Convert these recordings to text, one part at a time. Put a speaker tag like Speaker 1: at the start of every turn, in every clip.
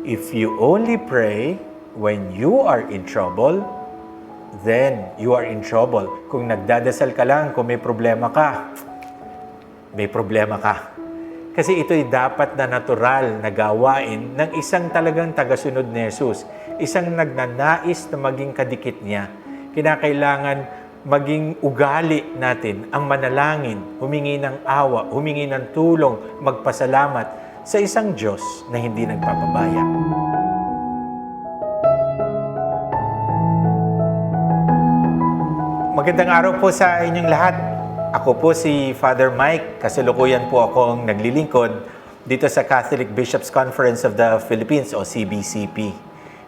Speaker 1: If you only pray when you are in trouble, then you are in trouble. Kung nagdadasal ka lang, kung may problema ka, may problema ka. Kasi ito'y dapat na natural na gawain ng isang talagang tagasunod ni Jesus. Isang nagnanais na maging kadikit niya. Kinakailangan maging ugali natin ang manalangin, humingi ng awa, humingi ng tulong, magpasalamat sa isang Diyos na hindi nagpapabaya. Magandang araw po sa inyong lahat. Ako po si Father Mike. Kasalukuyan po akong naglilingkod dito sa Catholic Bishops Conference of the Philippines o CBCP.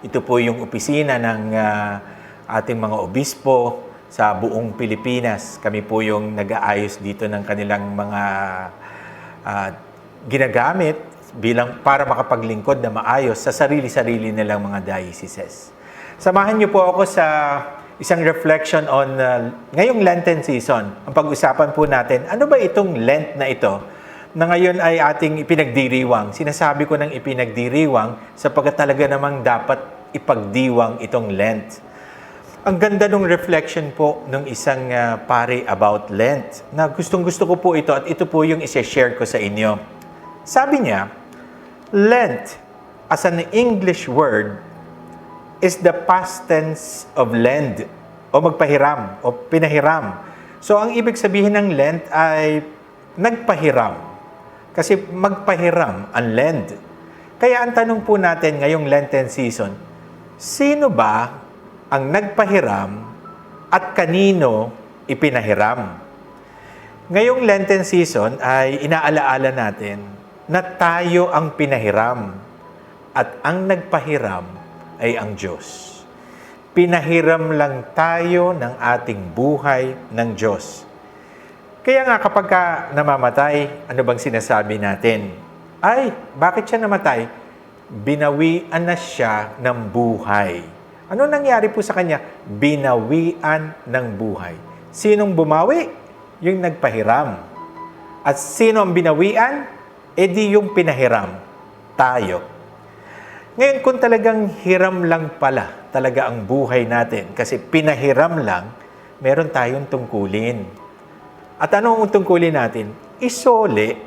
Speaker 1: Ito po yung opisina ng ah, ating mga obispo sa buong Pilipinas. Kami po yung nag-aayos dito ng kanilang mga ah, ginagamit bilang para makapaglingkod na maayos sa sarili-sarili nilang mga dioceses. Samahan niyo po ako sa isang reflection on uh, ngayong Lenten season. Ang pag-usapan po natin, ano ba itong Lent na ito na ngayon ay ating ipinagdiriwang? Sinasabi ko ng ipinagdiriwang sapagkat talaga namang dapat ipagdiwang itong Lent. Ang ganda ng reflection po ng isang uh, pare about Lent na gustong gusto ko po ito at ito po yung isi-share ko sa inyo. Sabi niya, Lent as an English word is the past tense of lend o magpahiram o pinahiram. So ang ibig sabihin ng lend ay nagpahiram. Kasi magpahiram ang lend. Kaya ang tanong po natin ngayong Lenten season, sino ba ang nagpahiram at kanino ipinahiram? Ngayong Lenten season ay inaalaala natin na tayo ang pinahiram at ang nagpahiram ay ang Diyos. Pinahiram lang tayo ng ating buhay ng Diyos. Kaya nga kapag ka namamatay, ano bang sinasabi natin? Ay, bakit siya namatay? Binawian na siya ng buhay. Ano nangyari po sa kanya? Binawian ng buhay. Sinong bumawi? Yung nagpahiram. At sino ang binawian? E di yung pinahiram. Tayo. Ngayon, kung talagang hiram lang pala talaga ang buhay natin, kasi pinahiram lang, meron tayong tungkulin. At anong tungkulin natin? Isole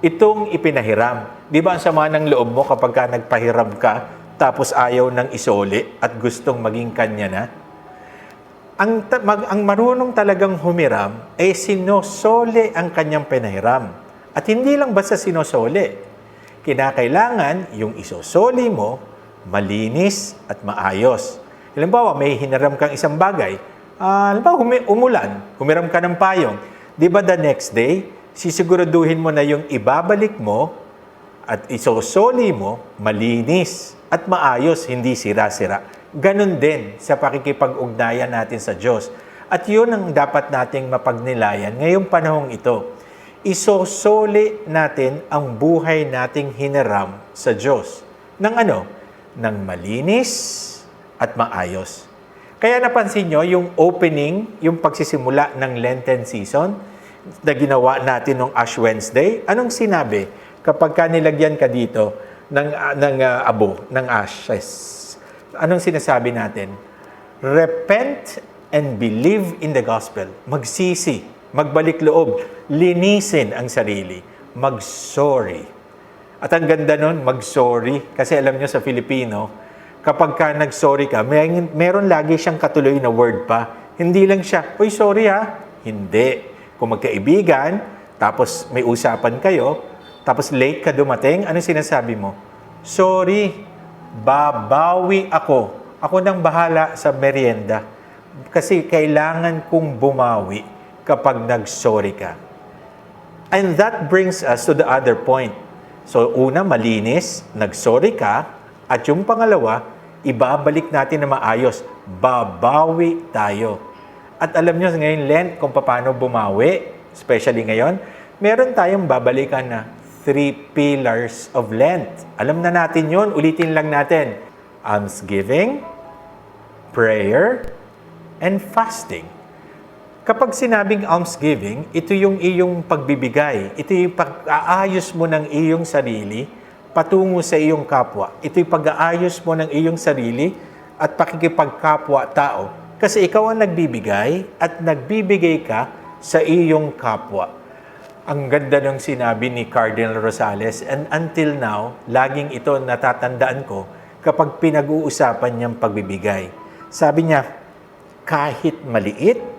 Speaker 1: itong ipinahiram. Di ba ang sama ng loob mo kapag ka nagpahiram ka, tapos ayaw ng isole at gustong maging kanya na? Ang, mag, ang marunong talagang humiram ay sinosole ang kanyang pinahiram. At hindi lang basta sinosole, kinakailangan yung isosoli mo malinis at maayos. Halimbawa, may hiniram kang isang bagay. Ah, halimbawa, humi- umulan, humiram ka ng payong. Di ba the next day, sisiguraduhin mo na yung ibabalik mo at isosoli mo malinis at maayos, hindi sira-sira. Ganon din sa pakikipag-ugnayan natin sa Diyos. At yun ang dapat nating mapagnilayan ngayong panahong ito isosole natin ang buhay nating hiniram sa Diyos. Ng ano? Ng malinis at maayos. Kaya napansin nyo, yung opening, yung pagsisimula ng Lenten season na ginawa natin nung Ash Wednesday, anong sinabi? Kapag ka nilagyan ka dito ng, ah, ng ah, abo, ng ashes, anong sinasabi natin? Repent and believe in the gospel. Magsisi, magbalik loob, linisin ang sarili, mag-sorry. At ang ganda nun, mag-sorry. Kasi alam nyo sa Filipino, kapag ka nag-sorry ka, may, meron lagi siyang katuloy na word pa. Hindi lang siya, Uy, sorry ha. Hindi. Kung magkaibigan, tapos may usapan kayo, tapos late ka dumating, ano sinasabi mo? Sorry, babawi ako. Ako nang bahala sa merienda. Kasi kailangan kong bumawi kapag nag-sorry ka. And that brings us to the other point. So, una, malinis, nag-sorry ka, at yung pangalawa, ibabalik natin na maayos. Babawi tayo. At alam nyo, ngayon, Lent, kung paano bumawi, especially ngayon, meron tayong babalikan na three pillars of Lent. Alam na natin yon ulitin lang natin. Almsgiving, prayer, and fasting. Kapag sinabing almsgiving, ito yung iyong pagbibigay. Ito yung pag-aayos mo ng iyong sarili patungo sa iyong kapwa. Ito'y pag-aayos mo ng iyong sarili at pakikipagkapwa-tao. Kasi ikaw ang nagbibigay at nagbibigay ka sa iyong kapwa. Ang ganda ng sinabi ni Cardinal Rosales and until now, laging ito natatandaan ko kapag pinag-uusapan niyang pagbibigay. Sabi niya, kahit maliit,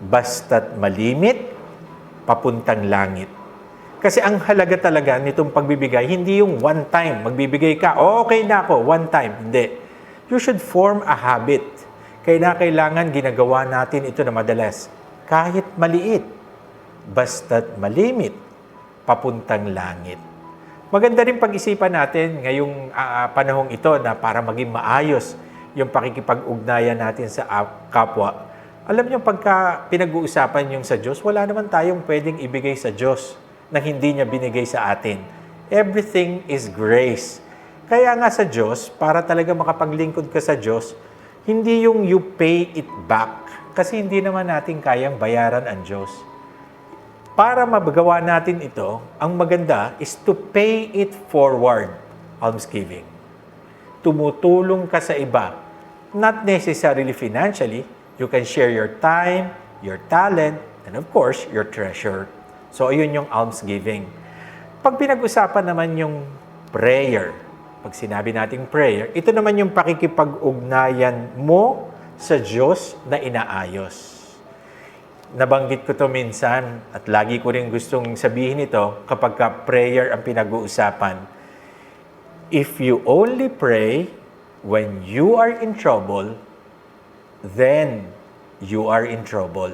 Speaker 1: basta't malimit, papuntang langit. Kasi ang halaga talaga nitong pagbibigay, hindi yung one time, magbibigay ka, "Oh, okay na ako, one time. Hindi. You should form a habit. Kaya kailangan ginagawa natin ito na madalas. Kahit maliit, basta't malimit, papuntang langit. Maganda rin pag-isipan natin ngayong ah, panahong ito na para maging maayos yung pakikipag-ugnayan natin sa kapwa. Alam niyo, pagka pinag-uusapan yung sa Diyos, wala naman tayong pwedeng ibigay sa Diyos na hindi niya binigay sa atin. Everything is grace. Kaya nga sa Diyos, para talaga makapaglingkod ka sa Diyos, hindi yung you pay it back. Kasi hindi naman natin kayang bayaran ang Diyos. Para magawa natin ito, ang maganda is to pay it forward, almsgiving. Tumutulong ka sa iba. Not necessarily financially. You can share your time, your talent, and of course, your treasure. So, ayun yung almsgiving. Pag pinag-usapan naman yung prayer, pag sinabi nating prayer, ito naman yung pakikipag-ugnayan mo sa Diyos na inaayos nabanggit ko to minsan at lagi ko rin gustong sabihin ito kapag ka prayer ang pinag-uusapan. If you only pray when you are in trouble, then you are in trouble.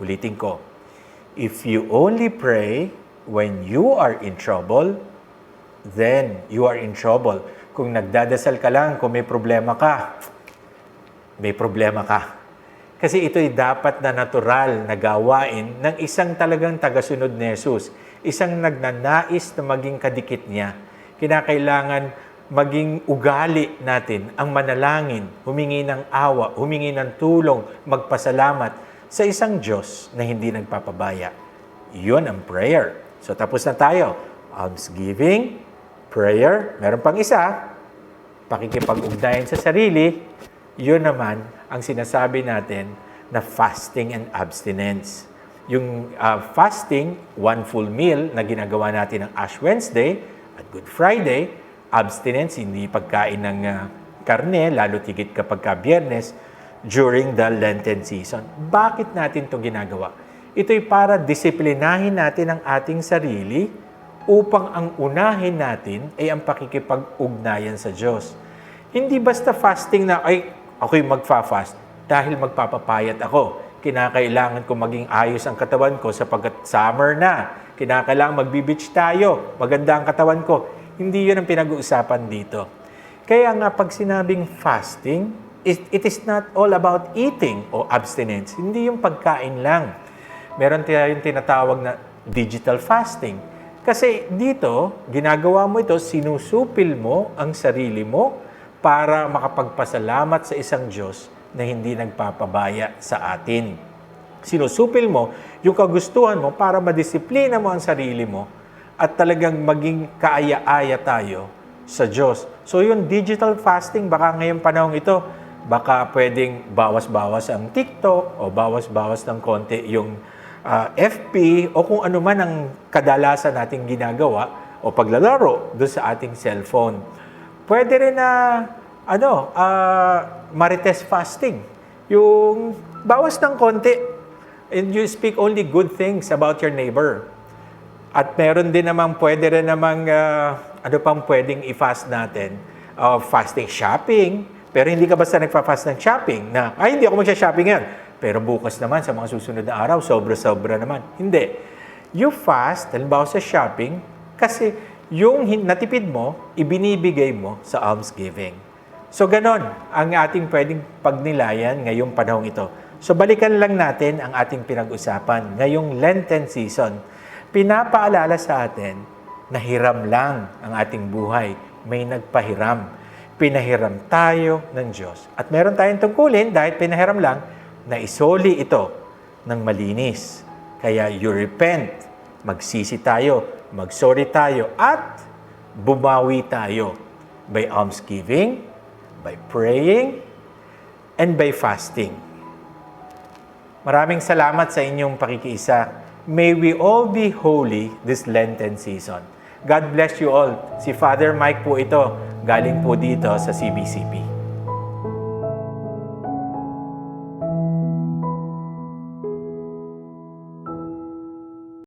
Speaker 1: Ulitin ko. If you only pray when you are in trouble, then you are in trouble. Kung nagdadasal ka lang, kung may problema ka, may problema ka. Kasi ito'y dapat na natural na gawain ng isang talagang tagasunod ni Jesus. Isang nagnanais na maging kadikit niya. Kinakailangan maging ugali natin ang manalangin, humingi ng awa, humingi ng tulong, magpasalamat sa isang Diyos na hindi nagpapabaya. Yun ang prayer. So tapos na tayo. Almsgiving, prayer, meron pang isa, pakikipag-ugnayan sa sarili, yun naman ang sinasabi natin na fasting and abstinence. Yung uh, fasting, one full meal na ginagawa natin ng Ash Wednesday at Good Friday, abstinence, hindi pagkain ng uh, karne, lalo tigit kapag ka biyernes, during the Lenten season. Bakit natin ito ginagawa? Ito'y para disiplinahin natin ang ating sarili upang ang unahin natin ay ang pakikipag-ugnayan sa Diyos. Hindi basta fasting na, ay, ako'y magfa-fast dahil magpapapayat ako. Kinakailangan ko maging ayos ang katawan ko sapagkat summer na. Kinakailangan magbi-beach tayo. Maganda ang katawan ko. Hindi yun ang pinag-uusapan dito. Kaya nga pag sinabing fasting, it, it is not all about eating o abstinence. Hindi yung pagkain lang. Meron tayong tinatawag na digital fasting. Kasi dito, ginagawa mo ito, sinusupil mo ang sarili mo para makapagpasalamat sa isang Diyos na hindi nagpapabaya sa atin. Sinusupil mo yung kagustuhan mo para madisiplina mo ang sarili mo at talagang maging kaaya-aya tayo sa Diyos. So yung digital fasting, baka ngayong panahong ito, baka pwedeng bawas-bawas ang TikTok o bawas-bawas ng konti yung ah, FP o kung ano man ang kadalasan nating ginagawa o paglalaro doon sa ating cellphone. Pwede rin na ano, ah, marites fasting. Yung bawas ng konti and you speak only good things about your neighbor. At meron din naman, pwede rin namang, ah, ano pang pwedeng i-fast natin? Ah, fasting shopping. Pero hindi ka basta nagpa-fast ng shopping na, ay, hindi ako magsha-shopping yan. Pero bukas naman, sa mga susunod na araw, sobra-sobra naman. Hindi. You fast, halimbawa sa shopping, kasi yung natipid mo, ibinibigay mo sa almsgiving. So ganon ang ating pwedeng pagnilayan ngayong panahong ito. So balikan lang natin ang ating pinag-usapan ngayong Lenten season. Pinapaalala sa atin na hiram lang ang ating buhay. May nagpahiram. Pinahiram tayo ng Diyos. At meron tayong tungkulin dahil pinahiram lang na isoli ito ng malinis. Kaya you repent, magsisi tayo, magsorry tayo, at bumawi tayo by almsgiving, by praying, and by fasting. Maraming salamat sa inyong pakikiisa. May we all be holy this Lenten season. God bless you all. Si Father Mike po ito, galing po dito sa CBCP.